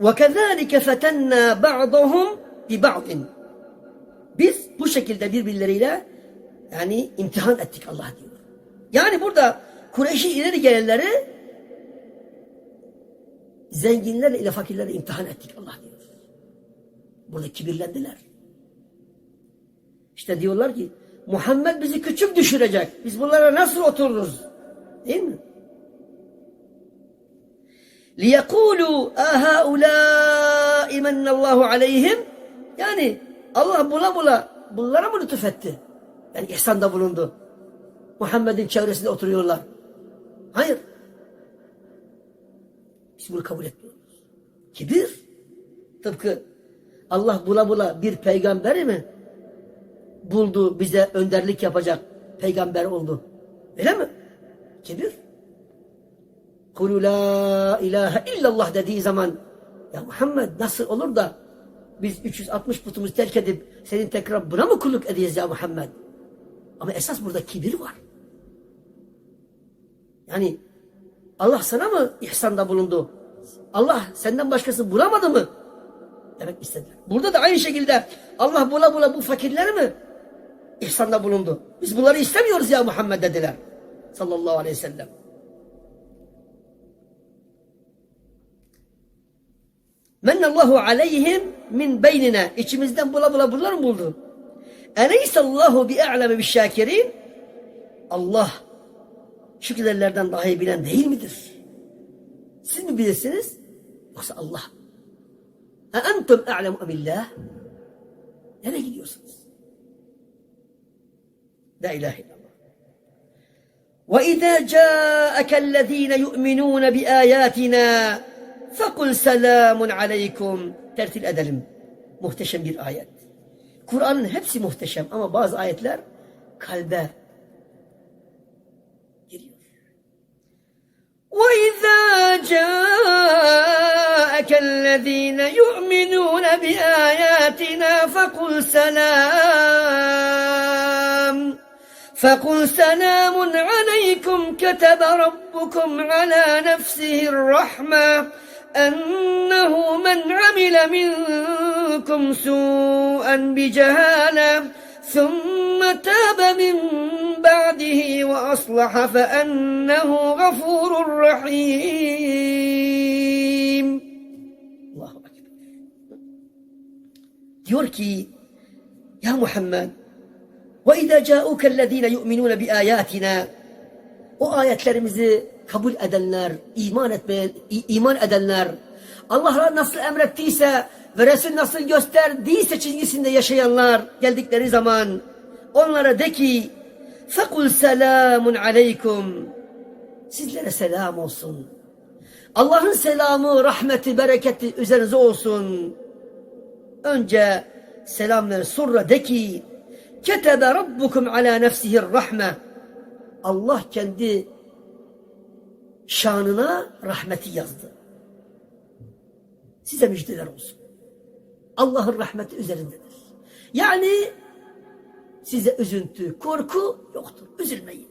وَكَذَٰلِكَ فَتَنَّا بَعْضَهُمْ بِبَعْضٍ Biz bu şekilde birbirleriyle yani imtihan ettik Allah diyor. Yani burada Kureyş'i ileri gelenleri zenginlerle ile fakirleri imtihan ettik Allah diyor. Burada kibirlendiler. İşte diyorlar ki Muhammed bizi küçük düşürecek. Biz bunlara nasıl otururuz? Değil mi? لِيَقُولُوا اَهَٰؤُلَٰئِ مَنَّ اللّٰهُ عَلَيْهِمْ Yani Allah bula bula bunlara mı lütuf etti? Yani ihsanda bulundu. Muhammed'in çevresinde oturuyorlar. Hayır. Biz bunu kabul etmiyoruz. Kibir. Tıpkı Allah bula bula bir peygamberi mi buldu bize önderlik yapacak peygamber oldu. Öyle mi? Kibir. Kulu la ilahe illallah dediği zaman ya Muhammed nasıl olur da biz 360 putumuzu terk edip senin tekrar buna mı kulluk edeceğiz ya Muhammed? Ama esas burada kibir var. Yani Allah sana mı ihsanda bulundu? Allah senden başkası bulamadı mı? Demek istediler. Burada da aynı şekilde Allah bula bula bu fakirleri mi ihsanda bulundu? Biz bunları istemiyoruz ya Muhammed dediler. Sallallahu aleyhi ve sellem. Mennallahu aleyhim min beynina. İçimizden bula bula bunlar mı buldu? Eleysallahu bi a'leme bi şakirin? Allah şükürlerden daha iyi bilen değil midir? Siz mi bilirsiniz? Yoksa Allah. E entum a'lemu emillah? Nereye gidiyorsunuz? La ilahe illallah. وإذا جاءك الذين يؤمنون بآياتنا فقل سلام عليكم tertil edelim. Muhteşem bir ayet. Kur'an'ın hepsi muhteşem ama bazı ayetler kalbe giriyor. وَإِذَا جَاءَكَ الَّذ۪ينَ يُؤْمِنُونَ بِآيَاتِنَا فَقُلْ سَلَامٌ فَقُلْ سَلَامٌ عَلَيْكُمْ كَتَبَ رَبُّكُمْ عَلَى نَفْسِهِ الرَّحْمَةِ أنه من عمل منكم سوءا بجهالة ثم تاب من بعده وأصلح فأنه غفور رحيم. الله أكبر. Ki ya Muhammed وَإِذَا جَاءُكَ الَّذ۪ينَ يُؤْمِنُونَ بِآيَاتِنَا O ayetlerimizi kabul edenler, iman etmeye, i- iman edenler, Allah nasıl emrettiyse ve Resul nasıl gösterdiyse çizgisinde yaşayanlar geldikleri zaman onlara de ki فَقُلْ سَلَامٌ عَلَيْكُمْ Sizlere selam olsun. Allah'ın selamı, rahmeti, bereketi üzerinize olsun. Önce selam ver, sonra de ki كَتَبَ رَبُّكُمْ عَلَى نَفْسِهِ الرَّحْمَةِ Allah kendi şanına rahmeti yazdı. Size müjdeler olsun. Allah'ın rahmeti üzerindedir. Yani size üzüntü, korku yoktur. Üzülmeyin.